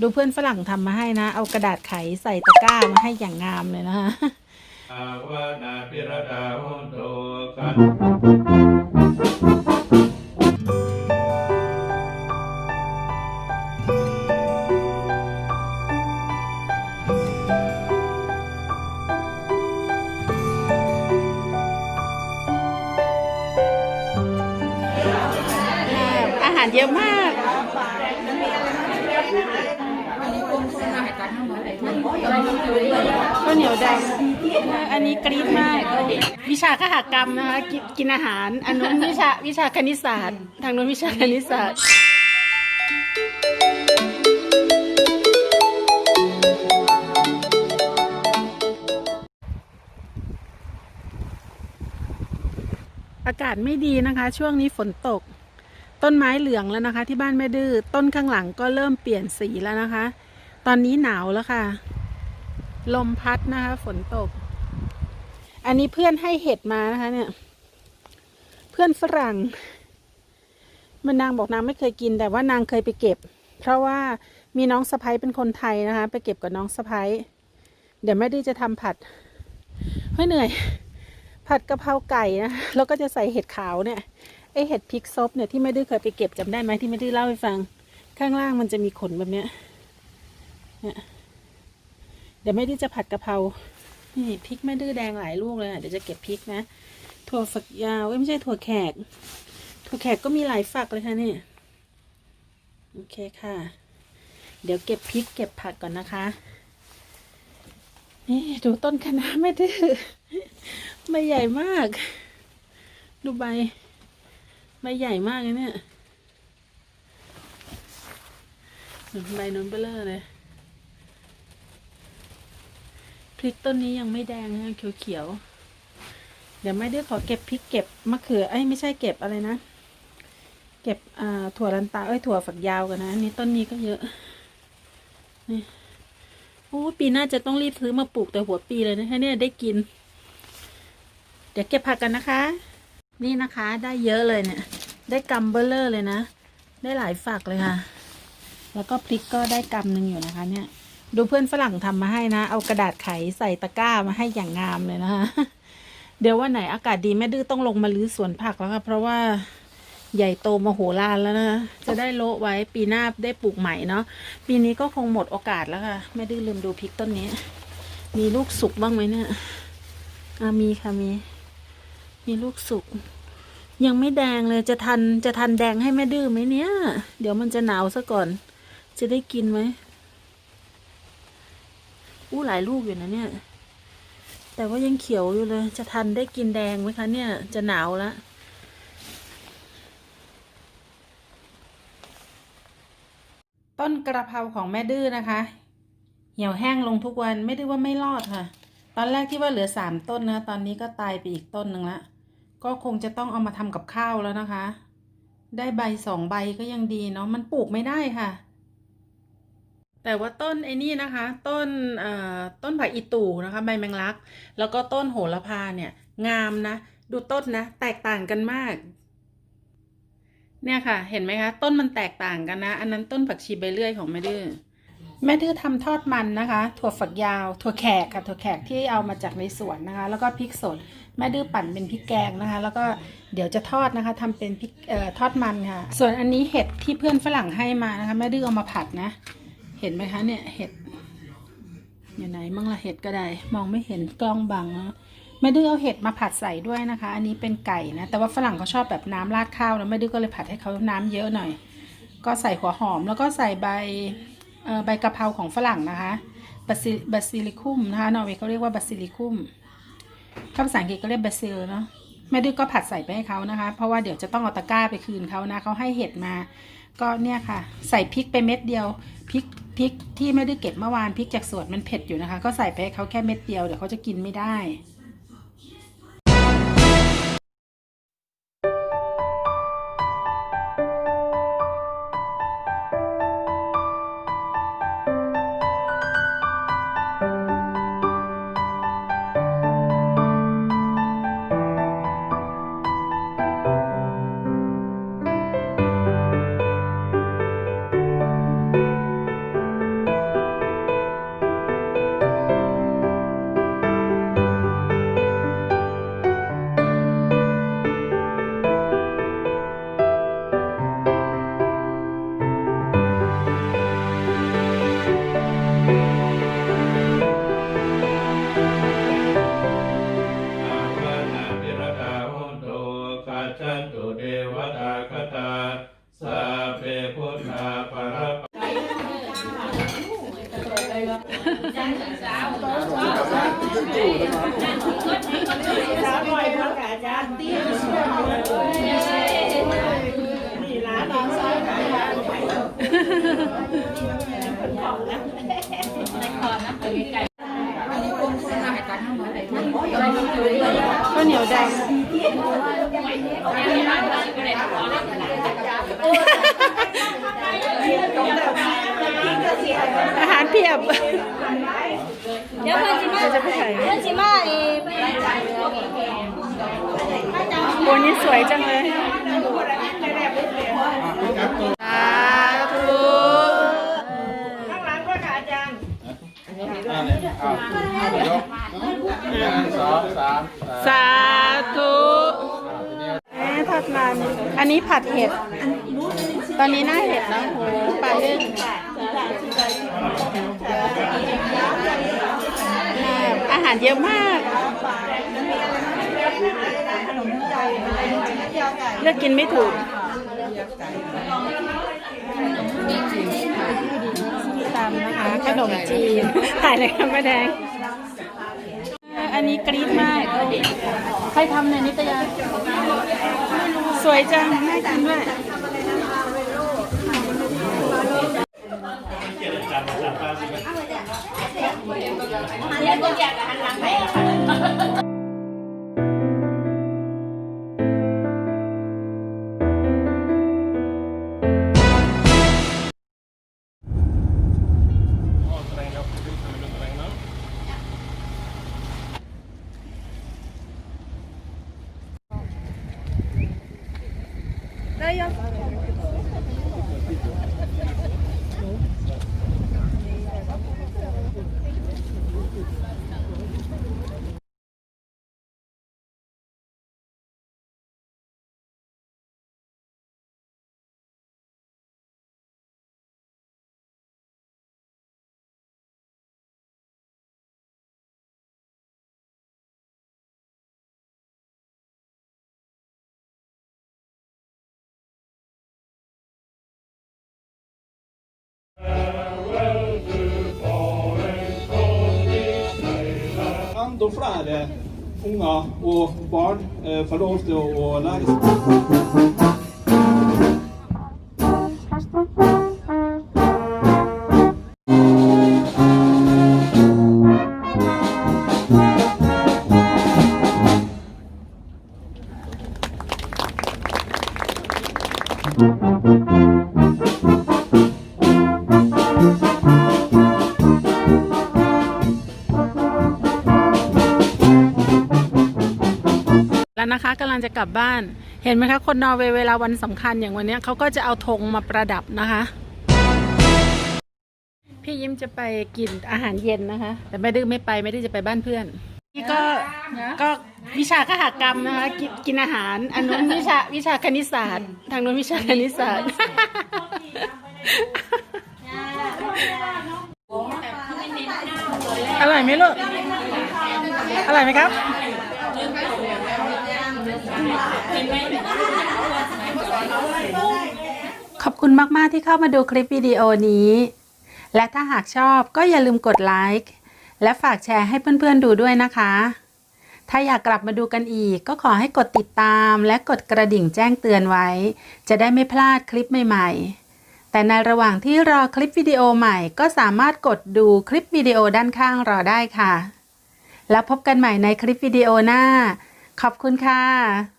ดูเพื่อนฝรั่งทำมาให้นะ เอากระดาษไขใส่ตะกร้ามาให้อย่างงามเลยนะคะอาวนาพิรดาหุนโตกันอาหารเยอะมาก ข้าวเห นียวแดงอันนี้กรี๊ดมาก วิชาคหกรรมนะคะกินกินอาหาร อันนู้นวิชาวิชาคณิตศาสตร์ ทางนู้นวิชาคณิตศาสตร์อากาศไม่ดีนะคะ ช่วงนี้ฝนตก ต้นไม้เหลืองแล้วนะคะ ที่บ้านแม่ดื้อต้นข้างหลังก็เริ่มเปลี่ยนสีแล้วนะคะ ตอนนี้หนาวแล้วค่ะ ลมพัดนะคะ ฝนตก อันนี้เพื่อนให้เห็ดมานะคะ เนี่ย เพื่อนฝรั่ง มันนางบอกนางไม่เคยกิน แต่ว่านางเคยไปเก็บ เพราะว่ามีน้องสะพ้ยเป็นคนไทยนะคะ ไปเก็บกับน้องสะพ้ยเดี๋ยวแม่ดื้อจะทำผัดเฮ้ยเหนื่อย ผัดกะเพราไก่นะแล้วก็จะใส่เห็ดขาวเนี่ยไอเห็ดพริกซบเนี่ยที่แม่ดื้เคยไปเก็บจำได้ไหมที่แม่ดื้เล่าให้ฟัง ข้างล่างมันจะมีขนแบบเนี้ยเนี่ย เดี๋ยวแม่ดื้อจะผัดกะเพรานี่พริกแม่ดื้อแดงหลายลูกเลยอะเดี๋ยวจะเก็บพริกนะ ถั่วฝักยาวเอ้ยไม่ใช่ถั่วแขก ถั่วแขกก็มีหลายฝักเลยค่ะนี่โอเคค่ะ เดี๋ยวเก็บพริกเก็บผักก่อนนะคะ นี่ดูต้นคะน้าแม่ดื้อใบใหญ่มาก ดูใบใบใหญ่มากเลยเนี่ยใบนนเบลเลอร์เลย พ ริกต้นนี้ยังไม่แดงนะเขียวๆ เดี๋ยวไม่ได้ขอเก็บพริกเก็บมะเขือ เอ้ยไม่ใช่เก็บอะไรนะ เก็บอ่าถั่วลันตาเอ้ยถั่วฝักยาวกันนะอันนี้ต้นนี้ก็เยอะ นี่โอ้ปีหน้าจะต้องรีบซื้อมาปลูกแต่หัวปีเลยนะคะเนี่ยได้กิน เดี๋ยวเก็บผักกันนะคะ นี่นะคะได้เยอะเลยเนี่ย ได้กำเบลเลอร์เลยนะ ได้หลายฝักเลยค่ะ แล้วก็พริกก็ได้กำหนึ่งอยู่นะคะ เนี่ย ดูเพื่อนฝรั่งทำมาให้นะ เอากระดาษไขใส่ตะกร้ามาให้อย่างงามเลยนะคะเดี๋ยววันไหนอากาศดีแม่ดื้อต้องลงมาลื้อสวนผักแล้วค่ะเพราะว่าใหญ่โตมโหฬารแล้วนะจะได้โละไว้ปีหน้าได้ปลูกใหม่เนาะปีนี้ก็คงหมดโอกาสแล้วค่ะแม่ดื้อลืมดูพริกต้นนี้ มีลูกสุกบ้างไหมเนี่ยอ่ามีค่ะมี มีลูกสุก ยังไม่แดงเลยจะทันจะทันแดงให้แม่ดื้อไหมเนี่ย เดี๋ยวมันจะหนาวซะก่อน จะได้กินไหม อู้หลายลูกอยู่นะเนี่ย แต่ว่ายังเขียวอยู่เลย จะทันได้กินแดงไหมคะเนี่ย จะหนาวแล้วต้นกระเพราของแม่ดื้อนะคะ เหี่ยวแห้งลงทุกวันไม่ได้ว่าไม่รอดค่ะ ตอนแรกที่ว่าเหลือสามต้นนะ ตอนนี้ก็ตายไปอีกต้นหนึ่งละ ก็คงจะต้องเอามาทำกับข้าวแล้วนะคะ ได้ใบสองใบก็ยังดีเนาะ มันปลูกไม่ได้ค่ะ แต่ว่าต้นไอ้นี่นะคะ ต้นต้นผักอีตู่นะคะ ใบแมงลัก แล้วก็ต้นโหระพาเนี่ย งามนะ ดูต้นนะ แตกต่างกันมาก เนี่ยค่ะ เห็นไหมคะ ต้นมันแตกต่างกันนะ อันนั้นต้นผักชีใบเลื่อยของแม่ดื้อแม่ดื้อทำทอดมันนะคะ ถั่วฝักยาว ถั่วแขกค่ะ ถั่วแขกที่เอามาจากในสวนนะคะ แล้วก็พริกสด แม่ดื้อปั่นเป็นพริกแกงนะคะ แล้วก็เดี๋ยวจะทอดนะคะทำเป็นพริกออทอดมันค่ะ ส่วนอันนี้เห็ดที่เพื่อนฝรั่งให้มานะคะ แม่ดื้อเอามาผัดนะ ห็นไหมคะเนี่ยเห็ดอยู่ไหนมั่งละเห็ดก็ได้ มองไม่เห็นกล้องบังนะแม่ดื้อเอาเห็ดมาผัดใส่ด้วยนะคะ อันนี้เป็นไก่นะ แต่ว่าฝรั่งเขาชอบแบบน้ำราดข้าวแล้วแม่ดื้อก็เลยผัดให้เขาน้ำเยอะหน่อย ก็ใส่หัวหอมแล้วก็ใส่ใบใบกะเพราของฝรั่งนะคะบาซิบาซิลิคุมนะคะนอร์เวย์เขาเรียกว่าบาซิลิคุมถ้าภาษาอังกฤษก็เรียกบาซิลเนาะแม่ดื้อก็ผัดใส่ไปให้เขานะคะ เพราะว่าเดี๋ยวจะต้องเอาตะกร้าไปคืนเขานะเขาให้เห็ดมา ก็เนี่ยค่ะ ใส่พริกไปเม็ดเดียว พริกพริกที่ไม่ได้เก็บเมื่อวานพริกจากสวนมันเผ็ดอยู่นะคะ ก็ใส่ไปเขาแค่เม็ดเดียวเดี๋ยวเขาจะกินไม่ได้ สัพเพพุทธาภรจันทร์สาวสาวหน่อยพระกาจารย์เตี้ยสวยนี่ร้านน้องสาวขายยาขายคนของนะในคอนะตัวใหญ่ก็เหนียวแดง บเดี๋ยวเพื่อนจิมาจะไปไหนเพื่อนจิมาเอโอ้นี่สวยจังเลยสาธุข้างหลังก็ค่ะอาจารย์อ่าเนี่ยอ้าวยกหนึ่งสองสามสาธุแม่ทอดมัน อันนี้ผัดเห็ด ตอนนี้หน้าเห็ดนะโหปลาเรื่อง อาหารเยอะมาก เลือกกินไม่ถูกตามนะคะขนมจีนถ่ายเลยค่ะแม่แดง อันนี้กรี๊ดมาก ใครทำเนี่ยนิตยา สวยจังน่ากินด้วย Kan da flere unger og barn får lov til å lære seg แล้วนะคะกำลังจะกลับบ้าน เห็นไหมคะ คนนอร์เวย์เวลาวันสำคัญอย่างวันนี้เขาก็จะเอาธงมาประดับนะคะ พี่ยิ้มจะไปกินอาหารเย็นนะคะ แต่ไม่ดื้อไม่ไปไม่ได้จะไปบ้านเพื่อนนี่ก็ก็วิชาคหกรรมนะคะกินกินอาหารอันนู้นวิชาวิชาคณิตศาสตร์ ทางนู้นวิชาคณิตศาสตร์อร่อยไหมลูกอร่อยไหมครับ ขอบคุณมาก ๆ ที่เข้ามาดูคลิปวิดีโอนี้ และถ้าหากชอบก็อย่าลืมกดไลค์และฝากแชร์ให้เพื่อน ๆ ดูด้วยนะคะ ถ้าอยากกลับมาดูกันอีก ก็ขอให้กดติดตามและกดกระดิ่งแจ้งเตือนไว้ จะได้ไม่พลาดคลิปใหม่ ๆ แต่ในระหว่างที่รอคลิปวิดีโอใหม่ ก็สามารถกดดูคลิปวิดีโอด้านข้างรอได้ค่ะ แล้วพบกันใหม่ในคลิปวิดีโอหน้า ขอบคุณค่ะ